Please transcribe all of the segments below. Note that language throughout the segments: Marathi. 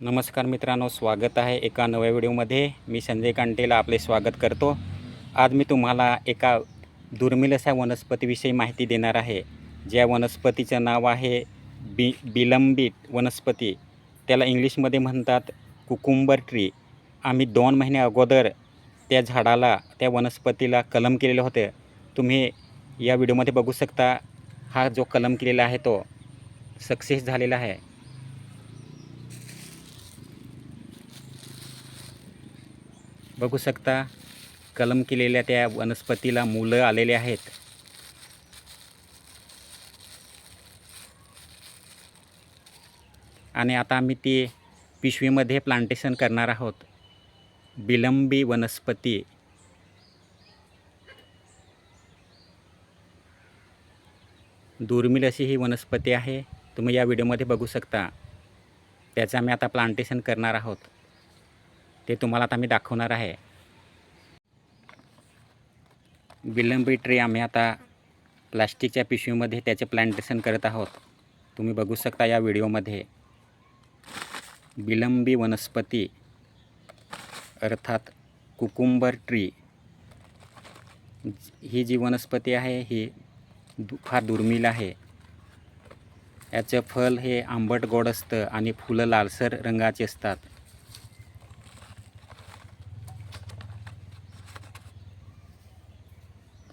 नमस्कार मित्रांनो स्वागत आहे एका नव्या व्हिडिओमध्ये. मी संजय कांटेला आपले स्वागत करतो. आज मी तुम्हाला एका दुर्मिळ अशा वनस्पतीविषयी माहिती देणार आहे. ज्या वनस्पतीचं नाव आहे बी बिलंबित वनस्पती. त्याला इंग्लिशमध्ये म्हणतात कुकुंबर ट्री. आम्ही दोन महिने अगोदर त्या झाडाला त्या वनस्पतीला कलम केलेलं होतं. तुम्ही या व्हिडिओमध्ये बघू शकता हा जो कलम केलेला आहे तो सक्सेस झालेला आहे. बघू शकता कलम केलेल्या त्या वनस्पतीला मुलं आलेले आहेत. आणि आता आम्ही ती पिशवीमध्ये प्लांटेशन करणार आहोत. बिलंबी वनस्पती. दुर्मिळ अशी ही वनस्पती आहे. तुम्ही या व्हिडिओमध्ये बघू शकता. त्याचं आम्ही आता प्लांटेशन करणार आहोत. ते तुम्हाला आता मी दाखवणार आहे. विलंबी ट्री आम्ही आता प्लास्टिकच्या पिशवीमध्ये त्याचे प्लांटेशन करत आहोत. तुम्ही बघू शकता या व्हिडिओमध्ये. विलंबी वनस्पती अर्थात कुकुंबर ट्री. ही जी वनस्पती आहे ही दु फार दुर्मिळ आहे. याचं फल हे आंबट गोड असतं आणि फुलं लालसर रंगाची असतात.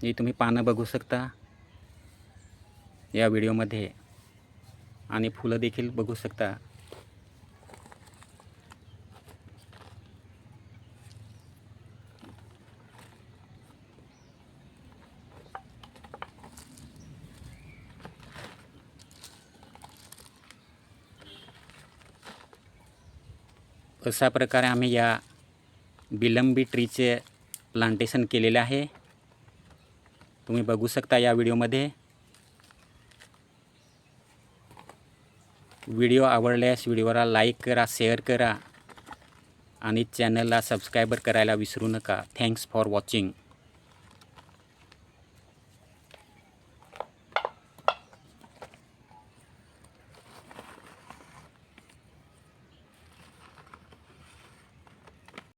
जी तुम्ही पानं बघू शकता. या व्हिडिओमध्ये आणि फुलं देखील बघू शकता. अशा प्रकारे आम्ही या बिलंबी ट्रीचे प्लांटेशन केलेले आहे. तुम्ही बघू शकता या व्हिडिओमध्ये. व्हिडिओ आवडल्यास व्हिडिओला लाईक करा शेअर करा आणि चॅनलला सबस्क्राईबर करायला विसरू नका. Thanks for watching.